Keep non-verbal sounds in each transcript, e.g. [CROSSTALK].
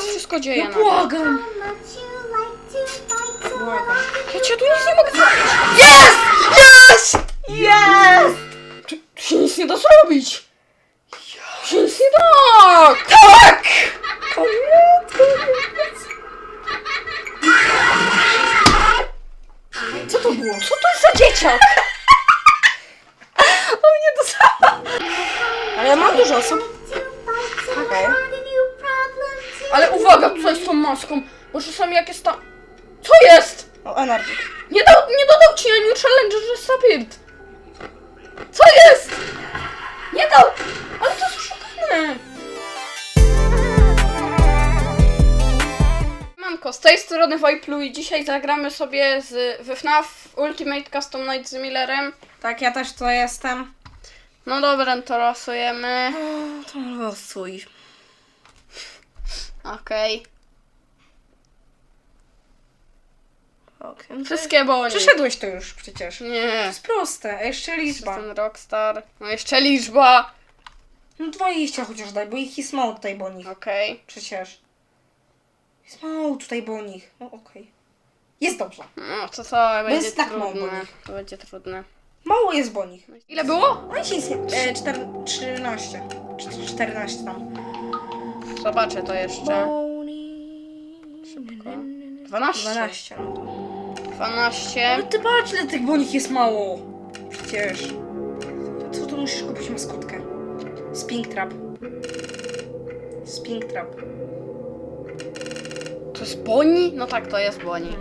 teraz wszystko dzieje. Na- błagam! Błagam. Ja cię tu nic nie mogę zrobić. Jest! Jest! Jest! Tu, tu się nic nie da zrobić. Tu się nic nie da. Tak! Co to było? Co to jest za dzieciak? [LAUGHS] O nie dostała! Ale ja mam dużo osób. Okej. Ale uwaga z tą maską, bo czasami jak jest ta... Co jest? O, energy. Nie, dał, nie dodał ci New Challenge, że Sapient. Co jest? Nie dał! Ale to jest oszukane. Manko, z tej strony Wojplu i dzisiaj zagramy sobie z we FNAF Ultimate Custom Night z Millerem. Tak, ja też to jestem. No dobra, to losujemy. To losuj. Okej. Okay. Wszystkie boli. Przeszedłeś to już przecież. To Nie. jest proste, a jeszcze liczba. Ten Rockstar. No jeszcze liczba. No 20 chociaż daj, bo ich jest mało tutaj bo nich. Okej. Przecież. Jest mało tutaj bo nich. No okej. Jest dobrze. No to co, będzie jest tak mało trudne. To będzie trudne. Mało jest bo nich. Ile było? No i się jest e, czter, 13. Cz- 14 tam. Zobaczę to jeszcze. Szybko. 12. 12. No to. 12. Ale ty patrz, ile tych bonich jest mało. Przecież. Co tu musisz kupić maskotkę? Spink Trap. Spink Trap. To jest Boni? No tak, to jest Boni.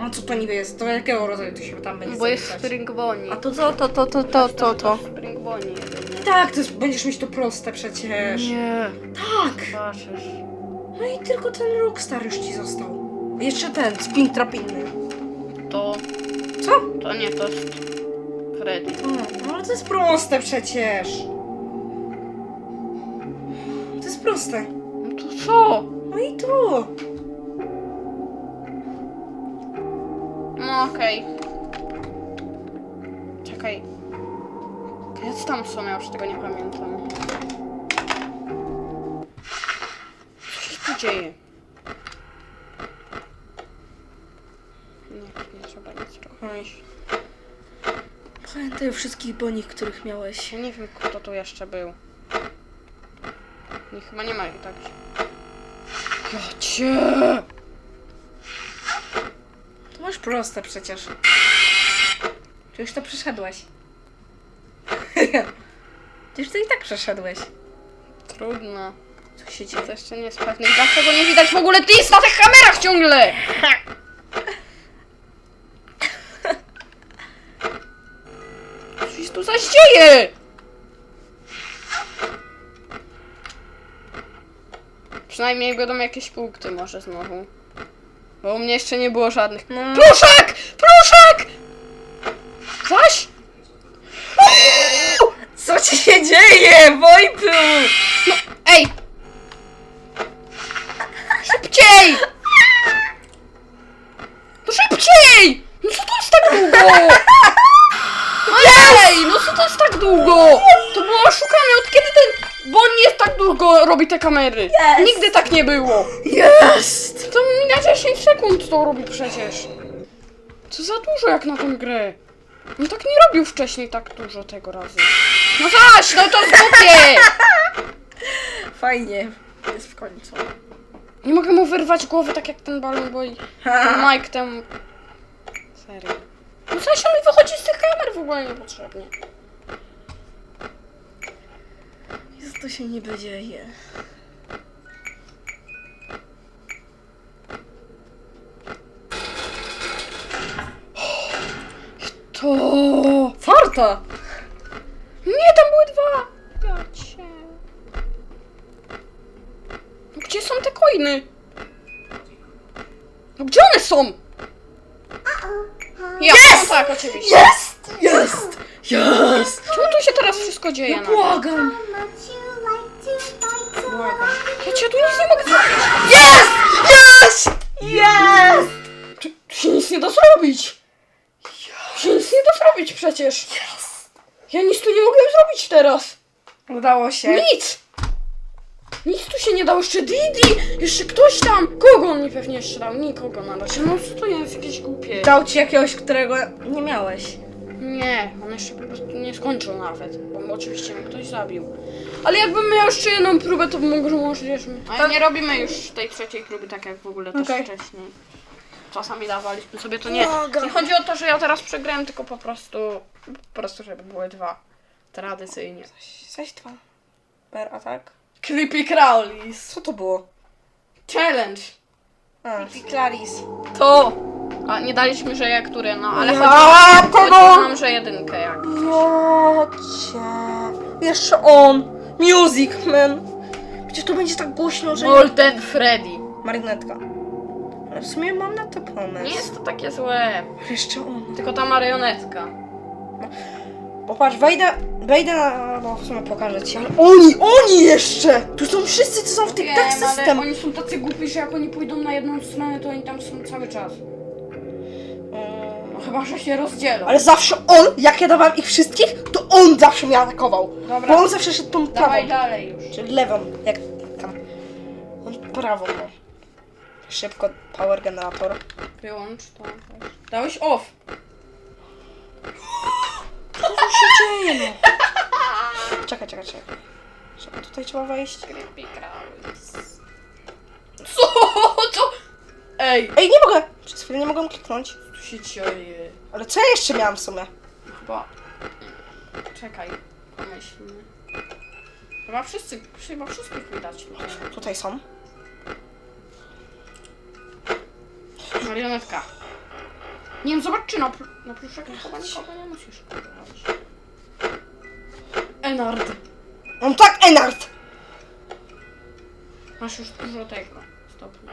A co to niby jest? To jakiego rodzaju to się tam będzie Bo jest zapisać? Spring Boni. A to co? To, to, to, to, to, to. Spring Boni jedynie. Tak, to jest, będziesz mieć to proste przecież. Nie. Tak. Zobaczysz. No i tylko ten Rockstar już ci został. Jeszcze ten, Spink Trap inny. To, Co? to nie, to jest Freddy. No ale to jest proste przecież. To jest proste. No to co? No i tu. No okej. Czekaj. Kiedy tam są, ja już tego nie pamiętam. Co się tu dzieje? Nie, nie trzeba nic robić. Pamiętaj o wszystkich bonich, których miałeś. Ja nie wiem, kto tu jeszcze był. Nie, chyba nie ma ich tak. Ja cię! Proste przecież. Ty już to przeszedłeś. [LAUGHS] Ty już to i tak przeszedłeś. Trudno. Co się dzieje? To jeszcze nie jest pewne. Dlaczego nie widać w ogóle tis na tych kamerach ciągle? Co się tu zaś dzieje? Przynajmniej będą jakieś punkty może znowu. Bo u mnie jeszcze nie było żadnych. No. Pluszak! Pluszak! Zaś? Co ci się dzieje, Wojtu? No, ej! Szybciej! No szybciej! No co to jest tak długo? No ej, no co to jest tak długo? To było oszukane, od kiedy ten... Bo on nie tak długo robi te kamery. Jest. Nigdy tak nie było. Jest! To mi na 10 sekund to robi przecież. Co za dużo jak na tą grę. On tak nie robił wcześniej tak dużo tego razy. No zaś, no to zgubie! [LAUGHS] Fajnie. Jest w końcu. Nie mogę mu wyrwać głowy tak jak ten balon boi. Ten Mike temu. Serio. No coś on mi wychodzi z tych kamer w ogóle niepotrzebnie. Jezu, to się niby dzieje. To. Farta! Nie, tam były dwa! Ja cię. No gdzie są te coiny? No gdzie one są? Ja, no tak, oczywiście. Jest! Jest! Jest! Czemu tu się teraz wszystko dzieje? Ja na- błagam! Ja cię tu nic nie mogę zrobić. Jest! Jest! Jest! Tu, tu się nic nie da zrobić. Tu się nic nie da zrobić przecież. Ja nic tu nie mogłem zrobić teraz. Udało się. Nic! Nic tu się nie dało, jeszcze Didi! Jeszcze ktoś tam! Kogo on mi pewnie jeszcze dał? Nikogo na razie. No co to jest jakieś głupie? Dał ci jakiegoś, którego nie miałeś. Nie, on jeszcze po prostu nie skończył nawet, bo oczywiście mnie ktoś zabił. Ale jakbym miał jeszcze jedną próbę, to może możliśmy. Ale Tak. nie robimy już tej trzeciej próby tak jak w ogóle też Okej. wcześniej. Czasami dawaliśmy sobie to nie. Boga. Nie chodzi o to, że ja teraz przegrałem, tylko po prostu. Po prostu, żeby były dwa. Tradycyjnie. Zaś dwa. Per atak. Creepy Crawlies. Co to było? Challenge. A, Claris. To. A nie daliśmy, że jak które, no ale chodzi, Ja, chodzi kogo? nam, że jedynkę jak. Jocie. Jeszcze on. Music Man. Przecież to będzie tak głośno, że... Golden Freddy. Marionetka. Ale w sumie mam na to pomysł. Nie jest to takie złe. Jeszcze on. Tylko ta marionetka. Popatrz, wejdę, wejdę na... No w sumie pokażę ci, ale oni, oni jeszcze! Tu są wszyscy, co są w tych tak ale system. oni są tacy głupi, że jak oni pójdą na jedną stronę, to oni tam są cały czas. Chyba, że się rozdzielą. Ale zawsze on, jak ja dawałem ich wszystkich, to on zawsze mnie atakował. Dobra. Bo on zawsze szedł tą prawą. Dawaj dalej już. Czyli lewą, jak tam. On prawą, no. Szybko, power generator. Wyłącz to. Dałeś off. Co tu się dzieje, no? Czekaj, czekaj, czekaj. Czekaj, tutaj trzeba wejść. Creepy Crawlies. Co? [LAUGHS] Co? Ej, Ej, nie mogę! Przez chwilę nie mogłem kliknąć. Dzieje. Ale co ja jeszcze miałam w sumie? Chyba... Czekaj, pomyślmy. Chyba wszyscy, chyba wszystkich widać tutaj. Są. Marionetka. Nie wiem, zobacz czy na, pl- na pluszek chyba nikogo nie musisz kupować. Enard. On tak, Enart! Masz już dużo tego. Stopni.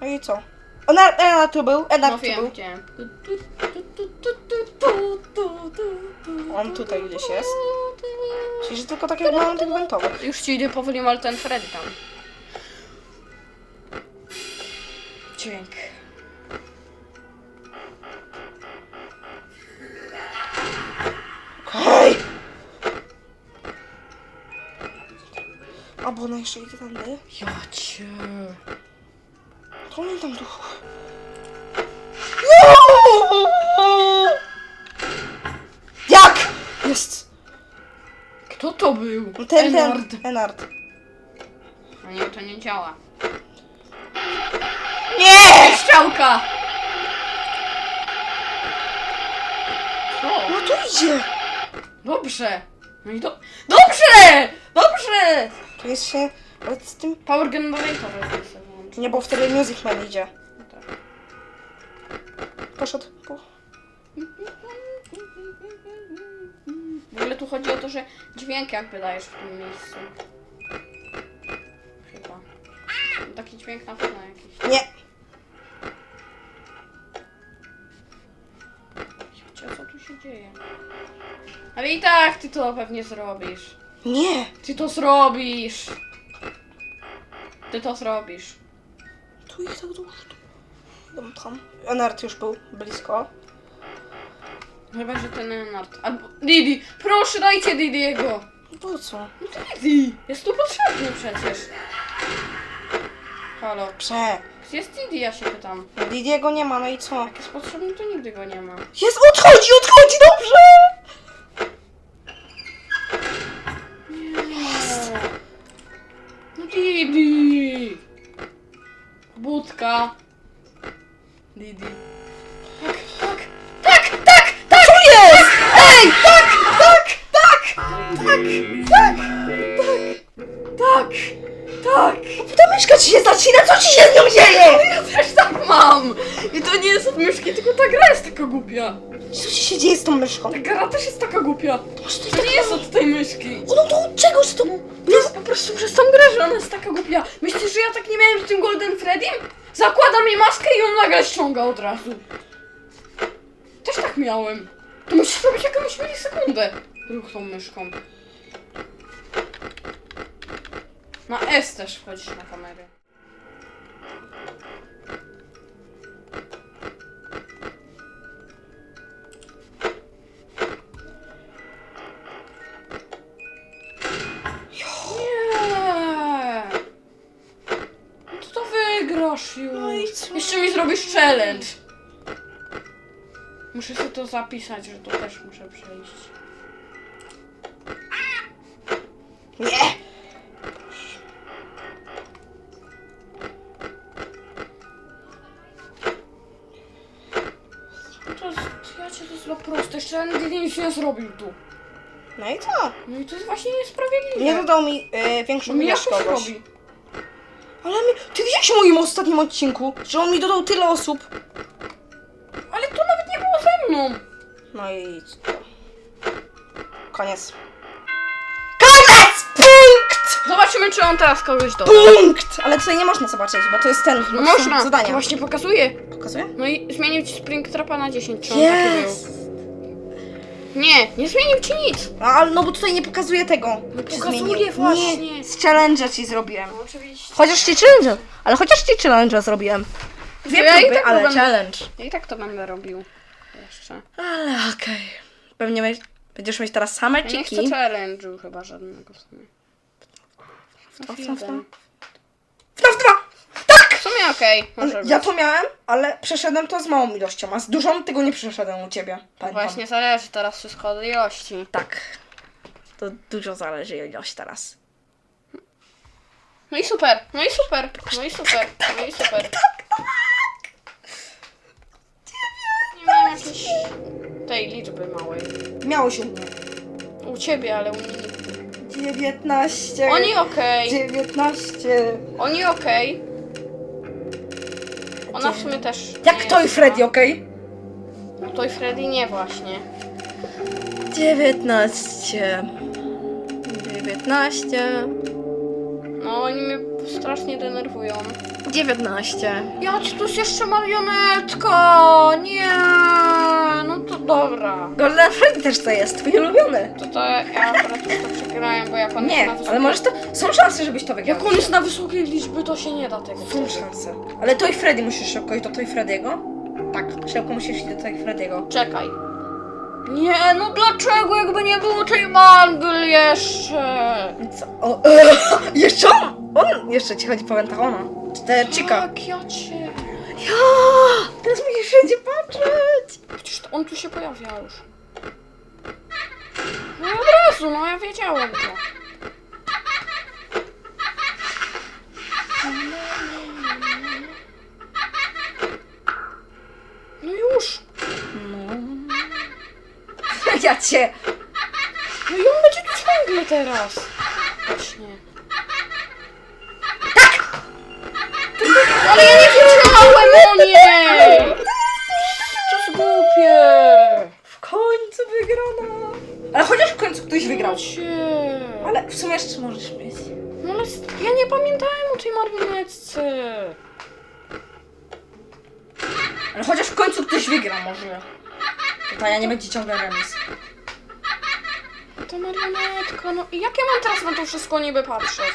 No i co? Enart, Enart tu był, Enart No tu wiem, był. gdzie. On tutaj gdzieś jest. Czyli że tylko takie mają tych wentowych. Już ci idzie powoli, ale ten Freddy tam. Dźwięk. Okej! A bo ona jeszcze idzie tędy. Ja cię. To oni tam tu. Jak? Jest! Kto to był? No Ten, Enard. ten, Enard. A nie, to nie działa. Nie! Strzałka! Co? No tu idzie! Dobrze. No i do... Dobrze! Dobrze! Tu jest się... Ale z tym... Power generator. Nie, bo wtedy Music Man idzie. No tak. Poszedł. Po... W ogóle tu chodzi o to, że dźwięk jakby dajesz w tym miejscu. Chyba. Taki dźwięk na pewno jakiś. Nie! Wiecie, co tu się dzieje? Ale i tak ty to pewnie zrobisz. Nie! Ty to zrobisz! Ty to zrobisz. Tu ich tak dużo. Idą tam. Enard już był blisko. Chyba, że ten Enard. Albo Didi! Proszę, dajcie Didiego! No po co? No Didi! Jest tu potrzebny przecież. Halo. Prze. Gdzie jest Didi, ja się pytam. Didiego nie ma, no i co? Jak jest potrzebny, to nigdy go nie ma. Jest, odchodzi, odchodzi, dobrze! No Didi! Budka. Didi. Tak, tak, tak, tak, tak! Tu jest! Ej! Tak! Tak! Tak! Tak, tak, tak! Ta myszka ci się zacina, co ci się z nią dzieje? Ja też tak mam! I to nie jest od myszki, tylko ta gra jest taka głupia. Co się dzieje z tą myszką? Ta gra też jest taka głupia. Może to jest To nie jest od tej myszki. O, no to od czegoś to... To jest po prostu przez tą grę, że ona jest taka głupia. Myślisz, że ja tak nie miałem z tym Golden Freddym? Zakładam jej maskę i on nagle ściąga od razu. Też tak miałem. To musisz robić jakąś milisekundę. Ruch tą myszką. Na S też wchodzisz na kamerę. Challenge. Muszę sobie to zapisać, że to też muszę przejść. Nie! To jest, ja cię to jest proste, jeszcze nigdy nic nie zrobił tu. No i co? No i to jest właśnie niesprawiedliwe. Nie dodał mi e, większą mi ilość kogoś. robi. Ale mi, ty widziałeś w moim ostatnim odcinku, że on mi dodał tyle osób. No i? Koniec. Koniec! Punkt! Zobaczymy, czy on teraz kogoś doda. Punkt! Ale tutaj nie można zobaczyć, bo to jest ten No można, to zadania. właśnie pokazuje. Pokazuję? No i zmienił ci Springtrapa na 10, czy on taki był? Jest! Nie, nie zmienił ci nic. No, ale no bo tutaj nie pokazuje tego. No czy pokazuje zmienił. właśnie. Nie, z challenge'a ci zrobiłem. No oczywiście. Chociaż ci challenge'a, ale chociaż ci challenge'a zrobiłem. Dwie ja i próby, tak ale będę- challenge. Ja i tak to będę robił. Ale okej. Pewnie mieć, będziesz mieć teraz same Ja nie chcę challenge'u chyba żadnego w sumie. No, jeden. FNAF 2! W sumie okej, może Ale być. Ja to miałem, ale przeszedłem to z małą ilością, a z dużą tego nie przeszedłem u ciebie. Pamiętam. Właśnie zależy teraz wszystko od ilości. Tak. To dużo zależy ilość teraz. No i super, no i super, no i super, no i super. Nie miałem jakiejś tej liczby małej. Miało się u mnie. U ciebie, ale u mnie nigdy. 19. Oni okej, 19. oni okej. Ona w sumie też. Jak nie to i jest Freddy, zła. okej? No to i Freddy nie właśnie. 19. 19. No oni mnie strasznie denerwują. 19. Ja ci tu jest jeszcze marionetka! Nie! No to dobra. Golden Freddy też to jest, twój ulubiony. To to ja akurat już to przegrałem, bo jak on Nie, jest na wysokiej... ale możesz to. Są szanse, żebyś to wygrał. Jak on jest na wysokiej liczby, to się nie da tego. Są szanse. Ale to i Freddy musisz szybko iść do Toy Freddy'ego. Tak, szybko musisz iść do Toy Freddy'ego. Czekaj. Nie, no dlaczego jakby nie było tej mangl jeszcze? Co? O, e, [LAUGHS] jeszcze on? On jeszcze ci chodzi po Pentagona. Czy te Chica? Tak, ja! Teraz musisz wszędzie patrzeć! Przecież to on tu się pojawia już. No i od razu, no ja wiedziałem to. No już. [LAUGHS] Ja cię! No i on będzie tu ciągle teraz. Ale ja nie wiedziałem o niej! To jest głupie. W końcu wygrana! Ale chociaż w końcu ktoś wygrał. Cię. Ale w sumie jeszcze możesz mieć. No ale ja nie pamiętałem o tej marionetce. Ale chociaż w końcu ktoś wygra może. Tutaj ja nie będzie ciągle remis. Ta marionetka, no i jak ja mam teraz na to wszystko niby patrzeć?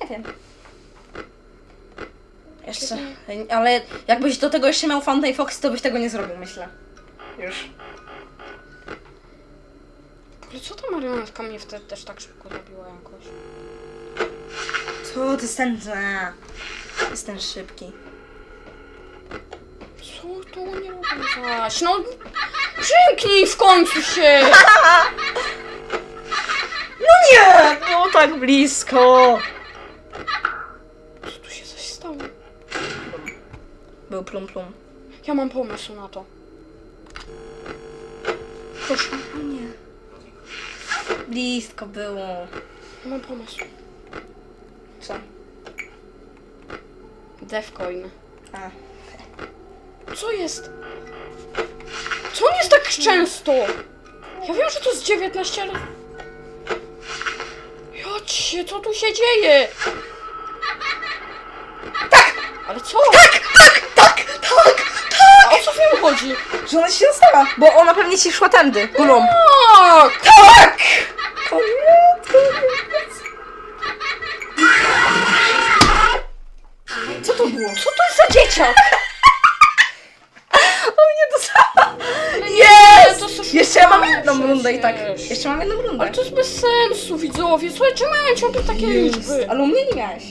Nie wiem. Jeszcze. Ale jakbyś do tego jeszcze miał Fountain Fox, to byś tego nie zrobił, myślę. Już. Ale co ta marionetka mnie wtedy też tak szybko zabiła jakoś? Co, to jest ten... a, To jest ten szybki. Co to nie robię zaś? No przymknij w końcu się! [LAUGHS] No nie! Było tak blisko! Co tu się coś stało? Plum plum. Ja mam pomysł na to. O nie. Blisko było. ja mam pomysł. Co? Devcoin. A. Co jest? Co on jest tak często? Ja wiem, że to jest 19, ale... Jocie, co tu się dzieje? Tak! Ale co? Tak! Tak! A o co w nim chodzi? Że ona się dostała, bo ona pewnie ci szła tędy, gulą. Tak! Tak! Koniec, koniec. Co to było? Co to jest za dzieciak? [LAUGHS] O mnie dostała! Są Jeszcze ja mam jedną rundę i tak. Jeszcze mam jedną rundę. Ale to jest bez sensu, widzowie. Słuchaj, czemu ja mam ciągle takie liczby? Ale u mnie nie miałeś.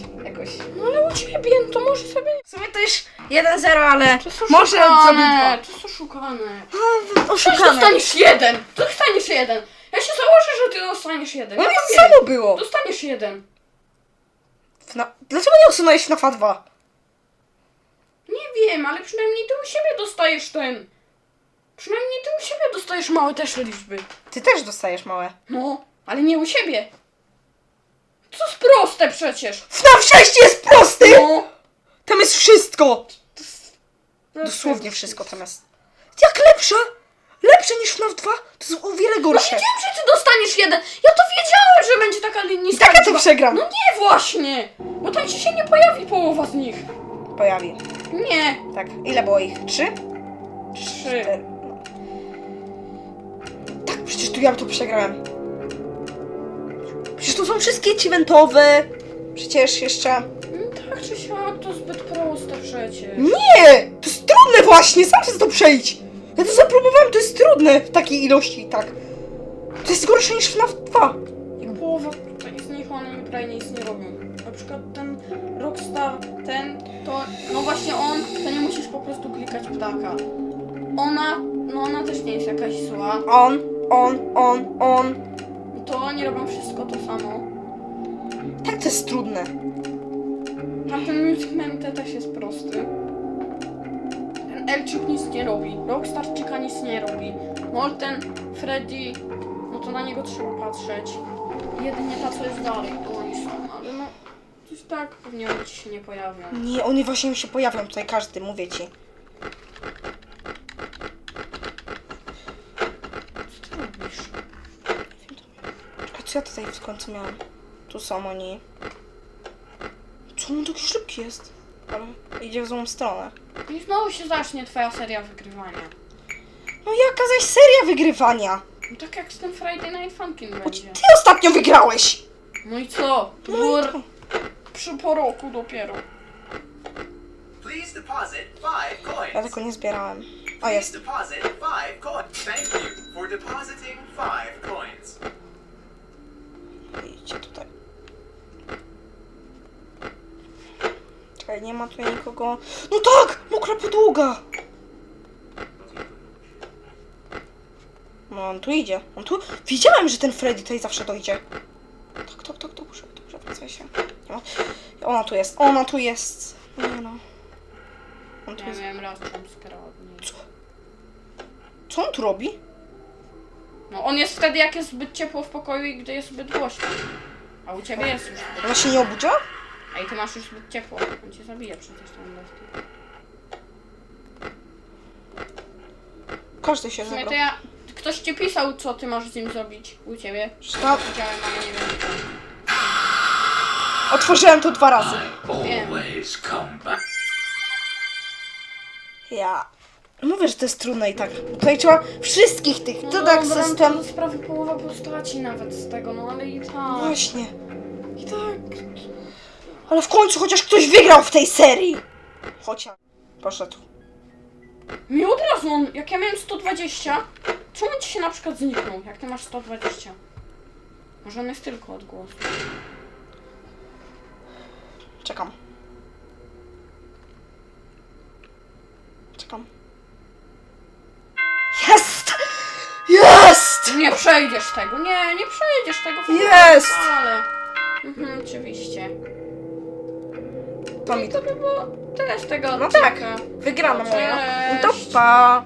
No ale u ciebie, no to może sobie... W sumie to już 1-0, ale To może oszukane, dwa. to jest oszukane. A, Przecież Oszukane. dostaniesz jeden! Dostaniesz jeden! Ja się założę, że ty dostaniesz jeden. No Ja to to wiem. samo było. Dostaniesz jeden. Fna... Dlaczego nie usunąłeś FNAFa 2? Nie wiem, ale przynajmniej ty u siebie dostajesz ten. Przynajmniej ty u siebie dostajesz małe też liczby. Ty też dostajesz małe. No, ale nie u siebie. To jest proste przecież. FNAF 6 jest prosty! No. Tam jest wszystko! Dosłownie wszystko tam jest. Jak lepsza? Lepsze niż FNAF 2? To jest o wiele No gorsze. wiedziałem, że ty dostaniesz jeden. Ja to wiedziałem, że będzie taka I niska tak ja to liczba. przegram. No nie właśnie. Bo tam ci się nie pojawi połowa z nich. Pojawi. Nie. Tak. Ile było ich? Trzy? Trzy. Cztery. No. Tak, przecież tu ja to przegrałem. To są wszystkie eventowe. Przecież jeszcze... No tak czy siak, to zbyt proste przecież. Nie! To jest trudne właśnie! Sam przez to przejdź! Ja to zapróbowałem, to jest trudne w takiej ilości i tak. To jest gorsze niż FNAF 2. I połowa tutaj z nich one prawie nic nie robią. Na przykład ten Rockstar, ten, to, no właśnie on, to nie musisz po prostu klikać ptaka. Ona, no ona też nie jest jakaś zła. On, on, on, on. To oni robią wszystko to samo. Tak to jest trudne. Tamten Music Man te też jest prosty. Ten Elczyk nic nie robi. Rockstarczyka nic nie robi. No ten Freddy, no to na niego trzeba patrzeć. Jedynie ta co jest dalej, to oni są, ale no... Coś tak pewnie oni ci się nie pojawią. Nie, oni właśnie mi się pojawią tutaj, każdy, mówię ci. Co ty robisz? Czekaj, co ja tutaj w końcu miałam? Tu są oni. Co on taki szybki jest? Ale idzie w złą stronę. I znowu się zacznie twoja seria wygrywania. No jaka zaś seria wygrywania? No tak jak z tym Friday Night Funkin' będzie. ty ostatnio wygrałeś! No i co? To No było i to. przy po roku dopiero. Please deposit five coins. Ja tego nie zbierałem. O, Please jest. deposit five coins. Thank you for depositing five coins. Idźcie tutaj. Nie ma tutaj nikogo. No tak! Mokra podłoga! No on tu idzie. On tu... Wiedziałem, że ten Freddy tutaj zawsze dojdzie. Tak, tak, tak, dobrze, dobrze, wracaj się. Nie ma... Ona tu jest, ona tu jest. Nie no. On tu Ja jest. miałem raz jumpscare od niej. Co? Co on tu robi? No on jest wtedy jak jest zbyt ciepło w pokoju i gdy jest zbyt głośno. A u ciebie jest już Ona się nie obudziła? A i ty masz już zbyt ciepło. On cię zabije przecież tam lefty. Każdy się W sumie to zabrał. ja... Ktoś ci pisał, co ty masz z nim zrobić u ciebie. Stop. Widziałem, ale nie wiem. Otworzyłem to dwa razy. Wiem. Always come back. Ja. Mówię, że to jest trudne i tak. Tutaj trzeba wszystkich tych. To tak dobra, system. To sprawi połowa postaci nawet z tego, no ale i tak. Właśnie. I tak. Ale w końcu chociaż ktoś wygrał w tej serii. Chociaż. Poszedł. Mi od razu on, jak ja miałem 120, czemu ci się na przykład zniknął, jak ty masz 120? Może on jest tylko od głosu. Czekam. Czekam. Jest! Jest! Nie przejdziesz tego, nie, nie przejdziesz tego. w ogóle, Jest! Ale. Mhm, oczywiście. To by było tyle z tego No odcinka. tak. Wygrana moja. Cześć. To pa!